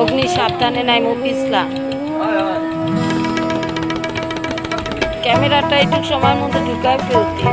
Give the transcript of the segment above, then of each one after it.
অগ্নি সাবধানে নাই মুফিসলা ক্যামেরাটা একটু সময়ের মধ্যে ঢুকায় ফেলতে।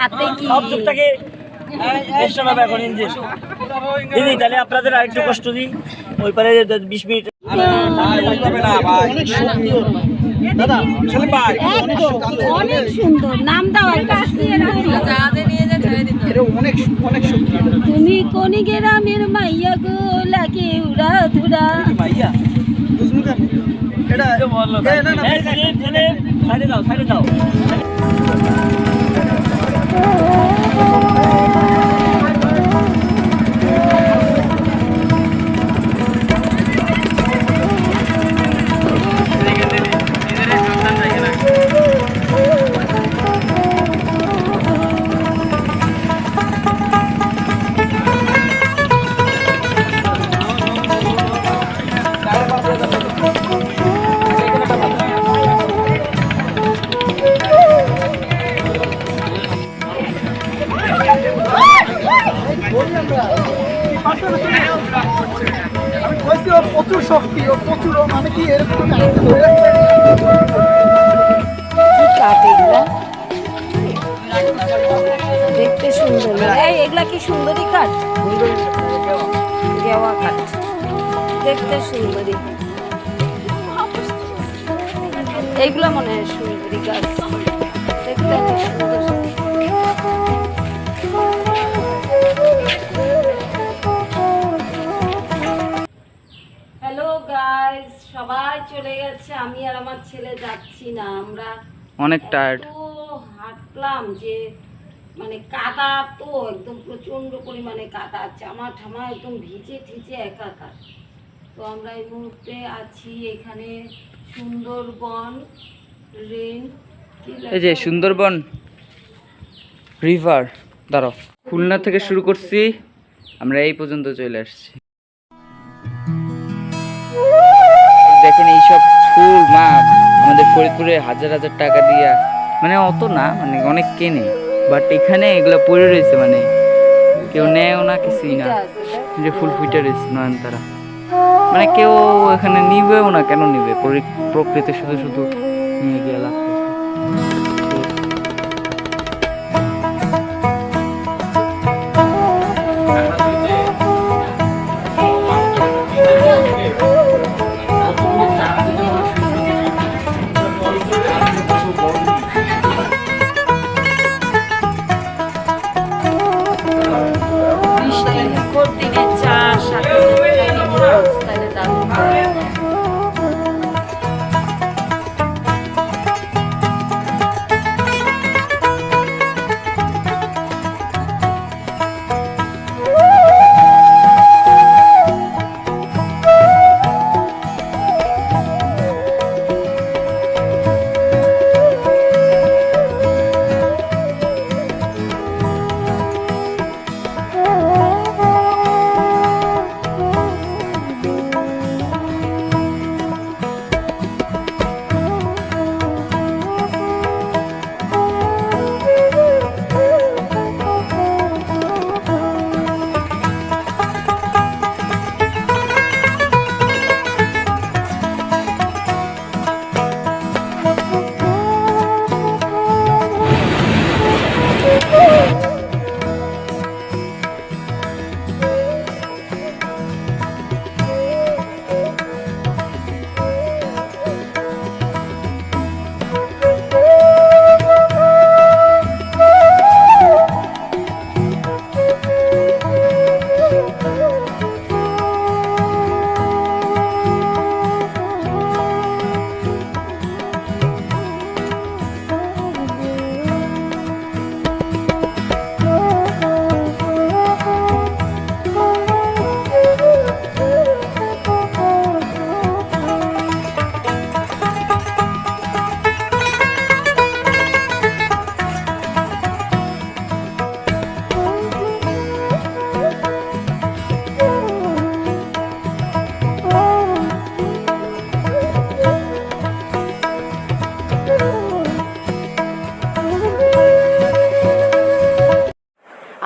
হাতে কি সব না এখন দিদি তাহলে আপনাদের আরেকটু কষ্ট দিই ওই পারে বিশ মিনিট অনেক সুন্দর নাম দাও একটা তুমি কোন গ্রামের মাইয়া গো লাগে উড়া ধুরা সাইডে দাও সাইডে দাও দেখতে সুন্দর এই এগুলা কি সুন্দরী কাঠ। গেওয়া কাঠ দেখতে সুন্দরী। এইগুলা মনে হয় সুন্দরী গাছ আমি আর আমার ছেলে যাচ্ছি না আমরা অনেক টায়ার্ড হাঁটলাম যে মানে কাদা তো একদম প্রচণ্ড পরিমাণে কাদা জামা ঠামা একদম ভিজে ঠিজে একাকার। তো আমরা এই মুহূর্তে আছি এখানে সুন্দরবন রেন এই যে সুন্দরবন রিভার দাঁড়াও। খুলনা থেকে শুরু করছি আমরা এই পর্যন্ত চলে আসছি। মাছ আমাদের ফরিদপুরে হাজার হাজার টাকা দিয়া মানে অত না মানে অনেক কেনে বাট এখানে এগুলো পড়ে রয়েছে মানে কেউ নেয়ও না, কিছুই না। যে ফুল ফুটে রয়েছে নয়নতারা। মানে কেউ এখানে নিবেও না, কেন নিবে? প্রকৃতি শুধু শুধু নিয়ে গিয়ে লাভ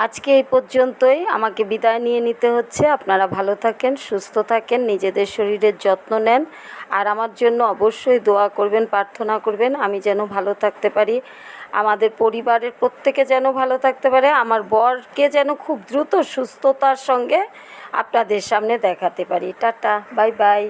আজকে এই পর্যন্তই। আমাকে বিদায় নিয়ে নিতে হচ্ছে। আপনারা ভালো থাকেন, সুস্থ থাকেন, নিজেদের শরীরের যত্ন নেন। আর আমার জন্য অবশ্যই দোয়া করবেন, প্রার্থনা করবেন, আমি যেন ভালো থাকতে পারি। আমাদের পরিবারের প্রত্যেকে যেন ভালো থাকতে পারে। আমার বরকে যেন খুব দ্রুত সুস্থতার সঙ্গে আপনাদের সামনে দেখাতে পারি। Tata, bye bye.